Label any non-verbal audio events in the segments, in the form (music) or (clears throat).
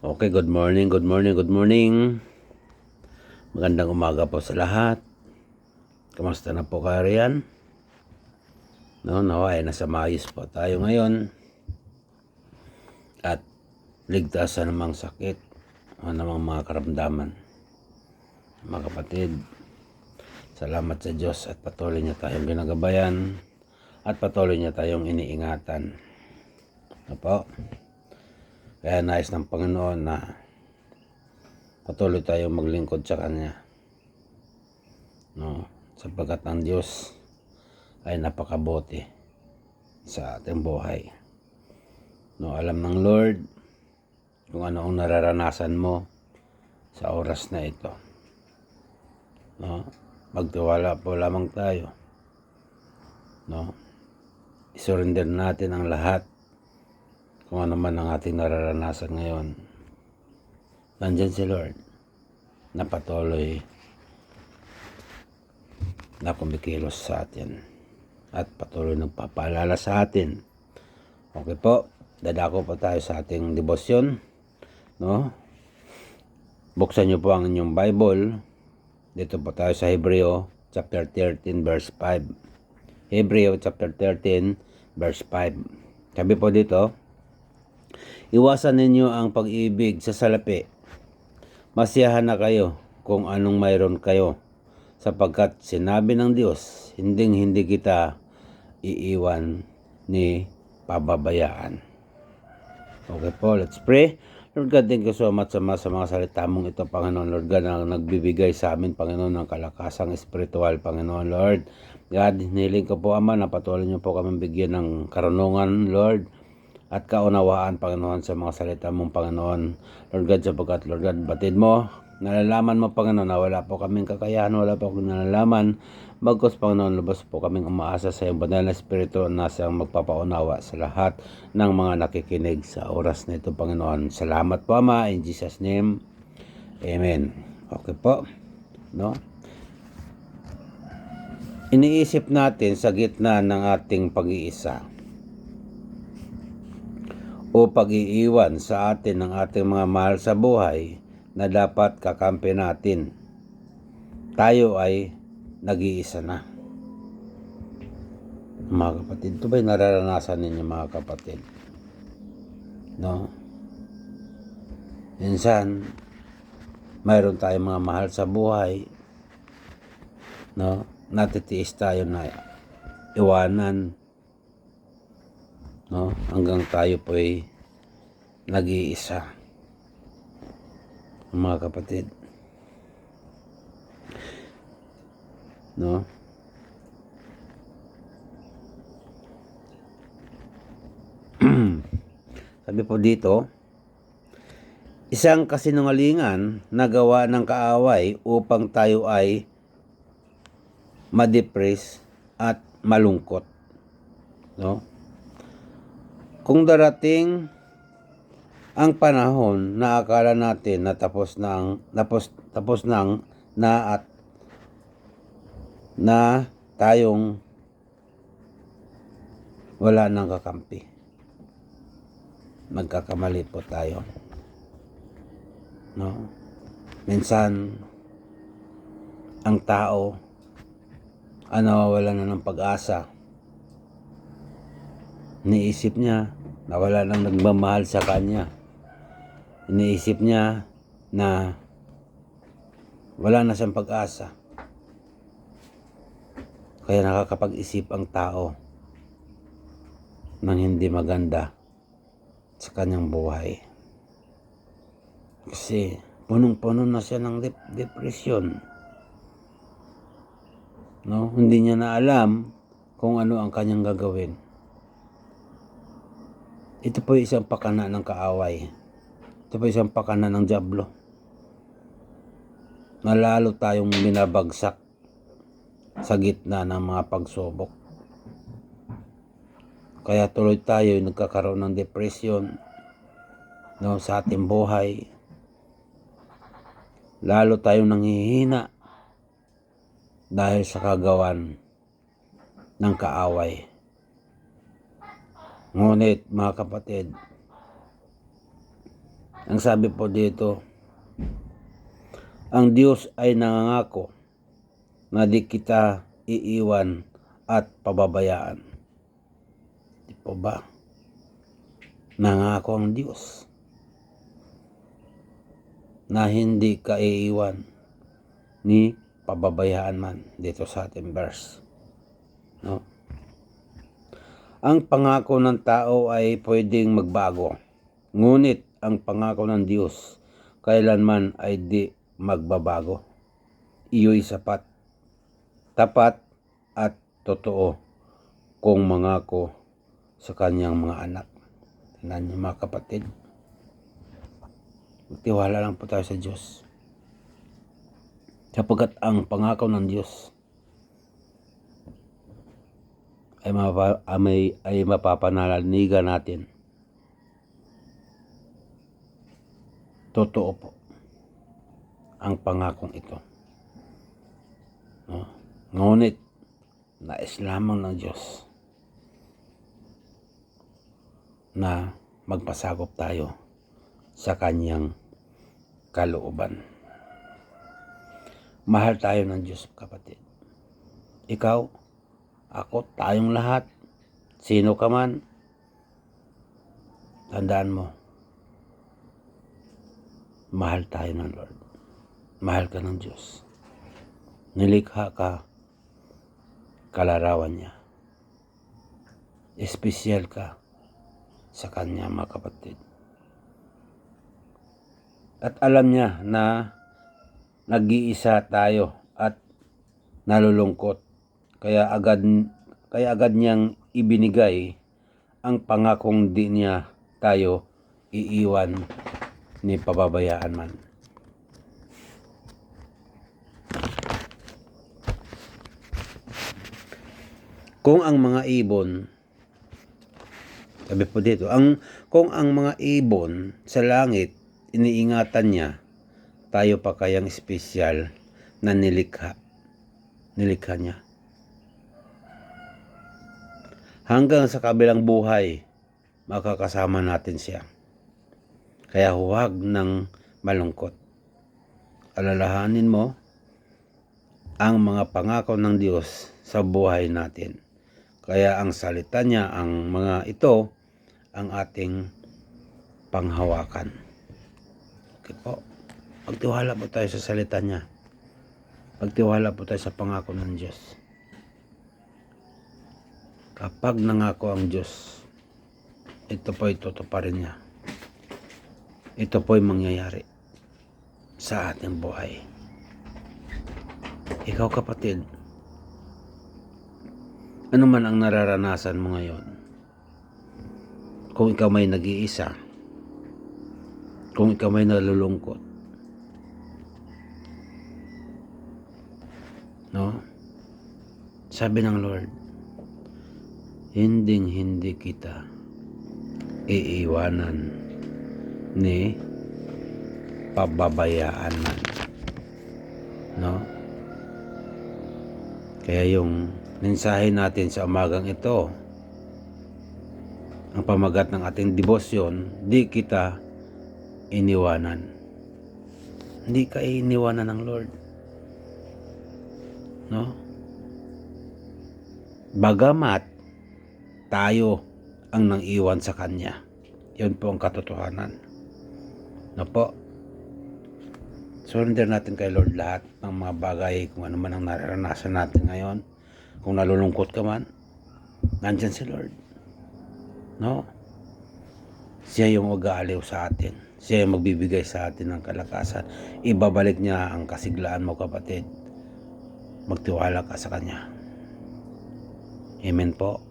Okay, good morning, good morning, good morning. Magandang umaga po sa lahat. Kamusta na po kayo riyan? No, naway, nasa maayos po tayo ngayon. At ligtas sa namang sakit o namang mga karamdaman. Mga kapatid, salamat sa Diyos at patuloy niya tayong ginagabayan at patuloy niya tayong iniingatan. Ano po? Kaya nais ng Panginoon na patuloy tayong maglingkod sa Kanya. No, sapagkat ang Diyos ay napakabuti sa ating buhay. No, alam ng Lord kung ano ang nararanasan mo sa oras na ito. No, magtiwala po lamang tayo. No, isurrender natin ang lahat kung ano man ang ating nararanasan ngayon. Nandyan si Lord na patuloy na kumikilos sa atin at patuloy nagpapaalala sa atin. Okay po, dadako po tayo sa ating debosyon. No? Buksan niyo po ang inyong Bible. Dito po tayo sa Hebreo chapter 13 verse 5. Hebreo chapter 13 verse 5. Sabi po dito, Iwasan ninyo ang pag-ibig sa salapi. Masiyahan na kayo kung anong mayroon kayo sapagkat sinabi ng Diyos, hinding hindi kita iiwan ni pababayaan. Okay po, let's pray. Lord God, thank you so much sa mga, sa mga salita mong ito, Panginoon. Lord God, na nagbibigay sa amin, Panginoon, ng kalakasang espiritual, Panginoon, Lord. God, hiniling ko po, Ama, na patuloy niyo po kami bigyan ng karunungan, Lord at kaunawaan, Panginoon, sa mga salita mong Panginoon. Lord God, sapagkat, Lord God, batid mo, nalalaman mo, Panginoon, na wala po kaming kakayahan, wala po kaming nalalaman. Bagkos, Panginoon, lubos po kaming umaasa sa iyong banal na Espiritu na siyang magpapaunawa sa lahat ng mga nakikinig sa oras na ito, Panginoon. Salamat po, Ama, in Jesus' name. Amen. Okay po. No? Iniisip natin sa gitna ng ating pag-iisa o pag-iiwan sa atin ng ating mga mahal sa buhay na dapat kakampi natin. Tayo ay nag-iisa na. Mga kapatid, ito ba'y nararanasan ninyo mga kapatid? No? Minsan, mayroon tayong mga mahal sa buhay. No? Natitiis tayo na iwanan no? Hanggang tayo po ay nag-iisa. Mga kapatid. No? (clears throat) Sabi po dito isang kasinungalingan na gawa ng kaaway upang tayo ay madepress at malungkot. No kung darating ang panahon na akala natin na tapos nang tapos tapos nang na at na tayong wala nang kakampi. Magkakamali po tayo. No? Minsan ang tao ano wala na ng pag-asa Iniisip niya na wala nang nagmamahal sa kanya. Iniisip niya na wala na siyang pag-asa. Kaya nakakapag-isip ang tao ng hindi maganda sa kanyang buhay. Kasi punong-puno na siya ng dep- depression. No, hindi niya na alam kung ano ang kanyang gagawin. Ito po isang pakana ng kaaway. Ito po isang pakana ng Diablo. Na lalo tayong binabagsak sa gitna ng mga pagsubok. Kaya tuloy tayo nagkakaroon ng depression no, sa ating buhay. Lalo tayong nanghihina dahil sa kagawan ng kaaway. Ngunit mga kapatid, Ang sabi po dito, ang Diyos ay nangangako na di kita iiwan at pababayaan. Di po ba? Nangako ang Diyos na hindi ka iiwan ni pababayaan man dito sa ating verse. Ang pangako ng tao ay pwedeng magbago. Ngunit ang pangako ng Diyos kailanman ay di magbabago. Iyo'y sapat, tapat at totoo kung mangako sa kanyang mga anak. Tingnan niyo mga kapatid. Magtiwala lang po tayo sa Diyos. Sapagkat ang pangako ng Diyos ay, mapa, ay, ay mapapanalanigan natin. Totoo po ang pangakong ito. No? Ngunit, nais lamang ng Diyos na magpasakop tayo sa kanyang kalooban. Mahal tayo ng Diyos, kapatid. Ikaw, ako, tayong lahat, sino ka man, tandaan mo, mahal tayo ng Lord. Mahal ka ng Diyos. Nilikha ka, kalarawan niya. Espesyal ka sa kanya, mga kapatid. At alam niya na nag-iisa tayo at nalulungkot. Kaya agad kaya agad niyang ibinigay ang pangakong di niya tayo iiwan ni pababayaan man. Kung ang mga ibon sabi po dito, ang kung ang mga ibon sa langit iniingatan niya, tayo pa kayang espesyal na nilikha. Nilikha niya. Hanggang sa kabilang buhay, makakasama natin siya. Kaya huwag ng malungkot. Alalahanin mo ang mga pangako ng Diyos sa buhay natin. Kaya ang salita niya, ang mga ito, ang ating panghawakan. Okay po. Pagtiwala po tayo sa salita niya. Pagtiwala po tayo sa pangako ng Diyos. Kapag nangako ang Diyos, ito po itutuparin niya. Ito po ay mangyayari sa ating buhay. Ikaw kapatid, ano man ang nararanasan mo ngayon, kung ikaw may nag-iisa, kung ikaw may nalulungkot, no? Sabi ng Lord, hinding hindi kita iiwanan ni pababayaan man. No? Kaya yung mensahe natin sa umagang ito, ang pamagat ng ating debosyon, di kita iniwanan. Hindi ka iniwanan ng Lord. No? Bagamat tayo ang nang iwan sa Kanya. Yun po ang katotohanan. No po? Surrender natin kay Lord lahat ng mga bagay, kung ano man ang nararanasan natin ngayon. Kung nalulungkot ka man, nandyan si Lord. No? Siya yung mag-aaliw sa atin. Siya yung magbibigay sa atin ng kalakasan. Ibabalik niya ang kasiglaan mo kapatid. Magtiwala ka sa Kanya. Amen po.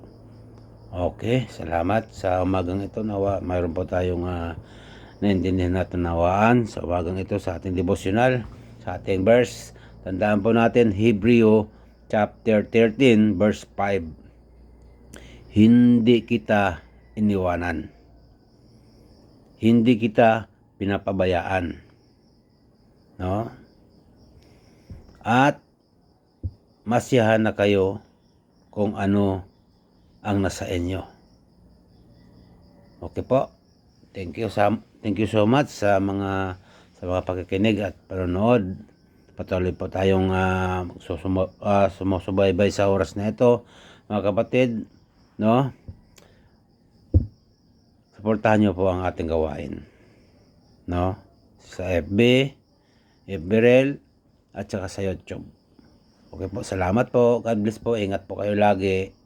Okay, salamat sa umagang ito. Nawa, mayroon po tayong uh, naintindihan natin nawaan sa umagang ito sa ating devotional, sa ating verse. Tandaan po natin, Hebreo chapter 13, verse 5. Hindi kita iniwanan. Hindi kita pinapabayaan. No? At masiyahan na kayo kung ano ang nasa inyo. Okay po. Thank you sa thank you so much sa mga sa mga pakikinig at panonood. Patuloy po tayong uh, susumo, ah, sumusubaybay sa oras na ito, mga kapatid, no? Suportahan niyo po ang ating gawain, no? Sa FB, FB Reel, at saka sa YouTube. Okay po, salamat po. God bless po. Ingat po kayo lagi.